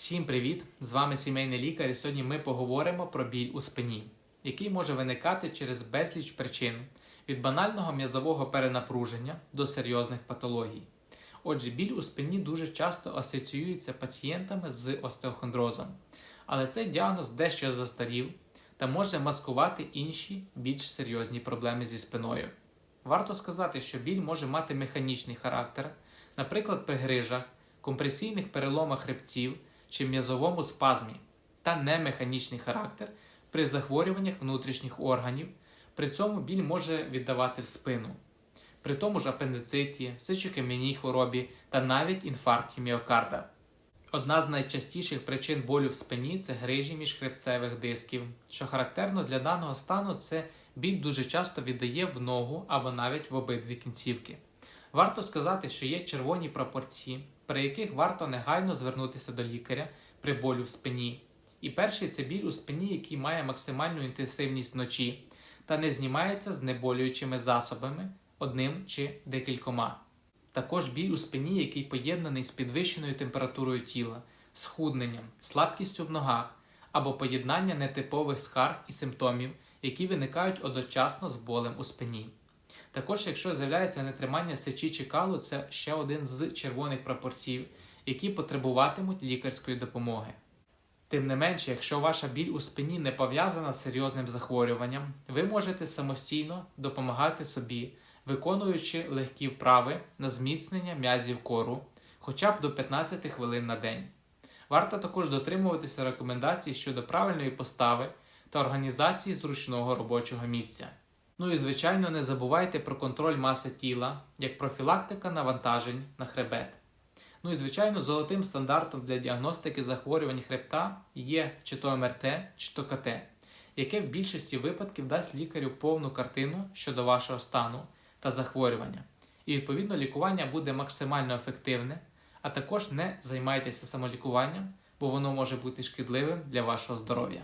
Всім привіт! З вами сімейний лікар, і сьогодні ми поговоримо про біль у спині, який може виникати через безліч причин від банального м'язового перенапруження до серйозних патологій. Отже, біль у спині дуже часто асоціюється пацієнтами з остеохондрозом, але цей діагноз дещо застарів та може маскувати інші більш серйозні проблеми зі спиною. Варто сказати, що біль може мати механічний характер, наприклад, при грижах, компресійних переломах хребців чи м'язовому спазмі, та немеханічний характер при захворюваннях внутрішніх органів. При цьому біль може віддавати в спину, при тому ж апендициті, сечокам'яній хворобі та навіть інфаркті міокарда. Одна з найчастіших причин болю в спині це грижі міжхребцевих дисків. Що характерно для даного стану, це біль дуже часто віддає в ногу або навіть в обидві кінцівки. Варто сказати, що є червоні пропорції, при яких варто негайно звернутися до лікаря при болю в спині. І перший це біль у спині, який має максимальну інтенсивність вночі та не знімається з неболюючими засобами одним чи декількома. Також біль у спині, який поєднаний з підвищеною температурою тіла, схудненням, слабкістю в ногах або поєднання нетипових скарг і симптомів, які виникають одночасно з болем у спині. Також, якщо з'являється нетримання сечі чи калу, це ще один з червоних прапорців, які потребуватимуть лікарської допомоги. Тим не менше, якщо ваша біль у спині не пов'язана з серйозним захворюванням, ви можете самостійно допомагати собі, виконуючи легкі вправи на зміцнення м'язів кору хоча б до 15 хвилин на день. Варто також дотримуватися рекомендацій щодо правильної постави та організації зручного робочого місця. Ну і звичайно, не забувайте про контроль маси тіла як профілактика навантажень на хребет. Ну і звичайно, золотим стандартом для діагностики захворювань хребта є чи то МРТ, чи то КТ, яке в більшості випадків дасть лікарю повну картину щодо вашого стану та захворювання. І відповідно лікування буде максимально ефективне, а також не займайтеся самолікуванням, бо воно може бути шкідливим для вашого здоров'я.